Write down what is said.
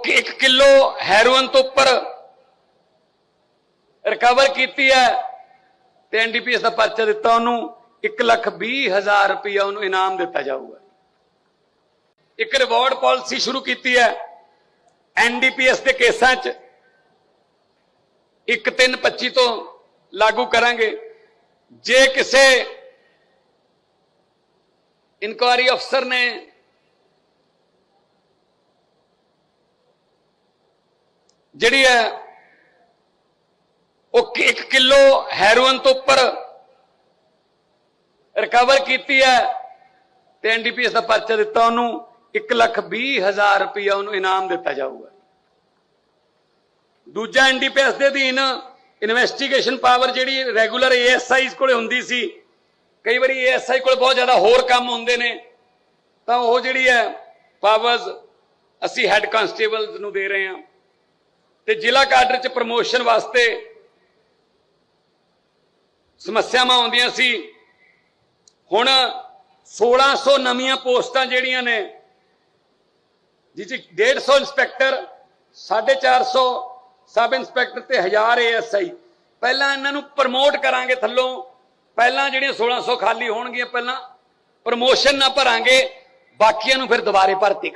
ਉਹ 1 kilo heroin ਤੋਂ ਉੱਪਰ ਰਿਕਵਰ ਕੀਤੀ ਹੈ ਤੇ ਐਨਡੀਪੀਐਸ ਦਾ ਪਰਚਾ ਦਿੱਤਾ ਉਹਨੂੰ 1 ਲੱਖ 20 ਹਜ਼ਾਰ ਰੁਪਇਆ ਉਹਨੂੰ ਇਨਾਮ ਦਿੱਤਾ ਜਾਊਗਾ। ਇੱਕ ਰਿਵਾਰਡ ਪਾਲਿਸੀ ਸ਼ੁਰੂ ਕੀਤੀ ਹੈ ਐਨਡੀਪੀਐਸ ਦੇ ਕੇਸਾਂ 'ਚ। 1 3 25 ਤੋਂ ਲਾਗੂ ਕਰਾਂਗੇ। ਜੇ ਕਿਸੇ ਇਨਕੁਆਰੀ ਅਫਸਰ ਨੇ ਜਿਹੜੀ ਹੈ, ਉਹ 1 ਕਿਲੋ ਹੈਰੋਇਨ ਤੋਂ ਉੱਪਰ ਰਿਕਵਰ ਕੀਤੀ ਹੈ ਤੇ ਐਨਡੀਪੀਐਸ ਦਾ ਪਰਚਾ ਦਿੱਤਾ ਉਹਨੂੰ 1 ਲੱਖ 20 ਹਜ਼ਾਰ ਰੁਪਇਆ ਉਹਨੂੰ ਇਨਾਮ ਦਿੱਤਾ ਜਾਊਗਾ। ਦੂਜਾ ਐਨਡੀਪੀਐਸ ਦੇ ਅਧੀਨ ਇਨਵੈਸਟੀਗੇਸ਼ਨ ਪਾਵਰ ਜਿਹੜੀ ਰੈਗੂਲਰ ਏਐਸਆਈਸ ਕੋਲੇ ਹੁੰਦੀ ਸੀ, ਕਈ ਵਾਰੀ ਏਐਸਆਈ ਕੋਲ ਬਹੁਤ ਜ਼ਿਆਦਾ ਹੋਰ ਕੰਮ ਹੁੰਦੇ ਨੇ, ਤਾਂ ਉਹ ਜਿਹੜੀ ਹੈ ਪਾਵਰਸ ਅਸੀਂ ਹੈੱਡ ਕਾਂਸਟੇਬਲ ਨੂੰ ਦੇ ਰਹੇ ਹਾਂ। ਤੇ ਜ਼ਿਲ੍ਹਾ ਕਾਡਰ ਚ ਪ੍ਰਮੋਸ਼ਨ ਵਾਸਤੇ ਸਮੱਸਿਆਵਾਂ ਆਉਂਦੀਆਂ ਸੀ। ਹੁਣ 1600 ਨਵੀਆਂ ਪੋਸਟਾਂ ਜਿਹੜੀਆਂ ਨੇ ਜਿਹ 'ਚ 150 ਇੰਸਪੈਕਟਰ 450 ਸਬ ਇੰਸਪੈਕਟਰ ਤੇ 1000 ਏਐਸਆਈ ਪਹਿਲਾਂ ਇਹਨਾਂ ਨੂੰ ਪ੍ਰਮੋਟ ਕਰਾਂਗੇ ਥੱਲੋਂ। ਪਹਿਲਾਂ ਜਿਹੜੀਆਂ 1600 ਖਾਲੀ ਹੋਣਗੀਆਂ, ਪਹਿਲਾਂ ਪ੍ਰਮੋਸ਼ਨ ਨਾ ਭਰਾਂਗੇ, ਬਾਕੀਆਂ ਨੂੰ ਫਿਰ ਦੁਬਾਰੇ ਭਰਤੀ